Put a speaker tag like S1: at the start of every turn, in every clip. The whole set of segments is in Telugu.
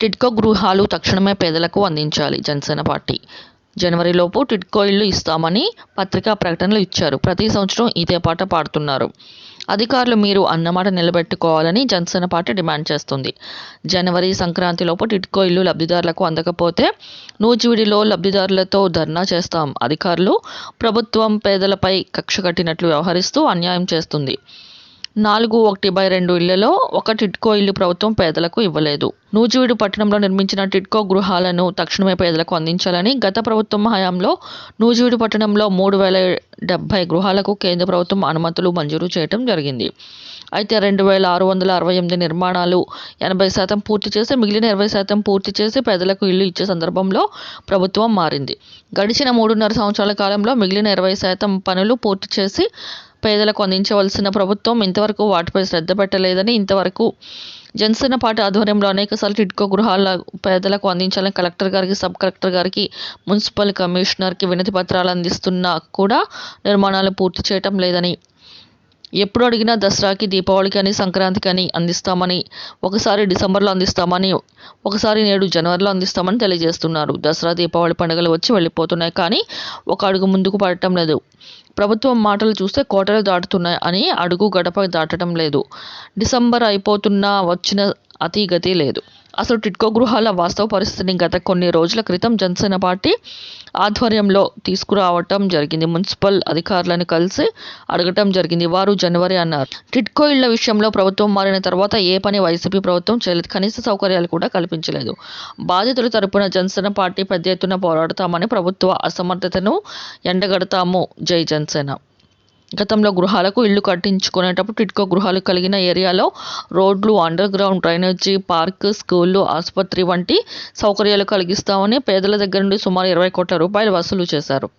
S1: టిడ్కో గృహాలు తక్షణమే పేదలకు అందించాలి జనసేన పార్టీ. జనవరిలోపు టిడ్కో ఇళ్ళు ఇస్తామని పత్రికా ప్రకటనలు ఇచ్చారు. ప్రతి సంవత్సరం ఇదే పాట పాడుతున్నారు. అధికారులు మీరు అన్నమాట నిలబెట్టుకోవాలని జనసేన పార్టీ డిమాండ్ చేస్తుంది. జనవరి సంక్రాంతిలోపు టిడ్కో ఇల్లు లబ్ధిదారులకు అందకపోతే నూజివిడిలో లబ్ధిదారులతో ధర్నా చేస్తాం. అధికారులు ప్రభుత్వం పేదలపై కక్ష కట్టినట్లు వ్యవహరిస్తూ అన్యాయం చేస్తుంది. నాలుగు ఒకటి బై రెండు ఇళ్ళలో ఒక టిట్కో ఇల్లు ప్రభుత్వం పేదలకు ఇవ్వలేదు. నూజివీడు పట్టణంలో నిర్మించిన టిట్కో గృహాలను తక్షణమే పేదలకు అందించాలని గత ప్రభుత్వం హయాంలో నూజివీడు పట్టణంలో మూడు వేల డెబ్బై గృహాలకు కేంద్ర ప్రభుత్వం అనుమతులు మంజూరు చేయడం జరిగింది. అయితే రెండు వేల ఆరు వందల అరవై ఎనిమిది నిర్మాణాలు ఎనభై శాతం పూర్తి చేసి మిగిలిన ఇరవై శాతం పూర్తి చేసి పేదలకు ఇల్లు ఇచ్చే సందర్భంలో ప్రభుత్వం మారింది. గడిచిన మూడున్నర సంవత్సరాల కాలంలో మిగిలిన ఇరవై శాతం పనులు పూర్తి చేసి పేదలకు అందించవలసిన ప్రభుత్వం ఇంతవరకు వాటిపై శ్రద్ధ పెట్టలేదని ఇంతవరకు జనసేన పార్టీ ఆధ్వర్యంలో అనేకసార్లు టిడ్కో గృహాల పేదలకు అందించాలని కలెక్టర్ గారికి సబ్ కలెక్టర్ గారికి మున్సిపల్ కమిషనర్కి వినతి పత్రాలు అందిస్తున్నా కూడా నిర్మాణాలు పూర్తి చేయటం లేదని ఎప్పుడు అడిగినా దసరాకి దీపావళికి అని సంక్రాంతికి అని అందిస్తామని ఒకసారి డిసెంబర్లో అందిస్తామని ఒకసారి నేడు జనవరిలో అందిస్తామని తెలియజేస్తున్నారు. దసరా దీపావళి పండుగలు వచ్చి వెళ్ళిపోతున్నాయి కానీ ఒక అడుగు ముందుకు పడటం లేదు. ప్రభుత్వం మాటలు చూస్తే కోటలు దాటుతున్నాయి అని అడుగు గడప దాటడం లేదు. డిసెంబర్ అయిపోతున్నా వచ్చిన అతి గతి లేదు. అసలు టిట్కో గృహాల వాస్తవ పరిస్థితిని గత కొన్ని రోజుల క్రితం జనసేన పార్టీ ఆధ్వర్యంలో తీసుకురావటం జరిగింది. మున్సిపల్ అధికారులను కలిసి అడగటం జరిగింది. వారు జనవరి అన్నారు. టిట్కో ఇళ్ళ విషయంలో ప్రభుత్వం మారిన తర్వాత ఏ పని వైసీపీ ప్రభుత్వం చేయలేదు. కనీస సౌకర్యాలు కూడా కల్పించలేదు. బాధితుల తరపున జనసేన పార్టీ పెద్ద ఎత్తున పోరాడతామని ప్రభుత్వ అసమర్థతను ఎండగడతాము. జై జనసేన. గతంలో గృహాలకు ఇళ్ళు కట్టించుకునేటప్పుడు టిట్కో గృహాలు కలిగిన ఏరియాలో రోడ్లు అండర్ గ్రౌండ్ డ్రైనేజీ పార్క్ స్కూళ్ళు ఆసుపత్రి వంటి సౌకర్యాలు కలిగిస్తామని పేదల దగ్గర నుండి సుమారు ఇరవై కోట్ల రూపాయలు వసూలు చేశారు.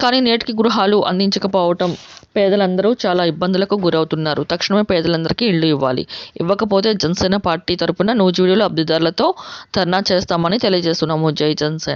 S1: కానీ నేటికి గృహాలు అందించకపోవటం పేదలందరూ చాలా ఇబ్బందులకు గురవుతున్నారు. తక్షణమే పేదలందరికీ ఇళ్ళు ఇవ్వాలి. ఇవ్వకపోతే జనసేన పార్టీ తరపున నూజివీడులో లబ్ధిదారులతో ధర్నా చేస్తామని తెలియజేస్తున్నాము. జై జనసేన.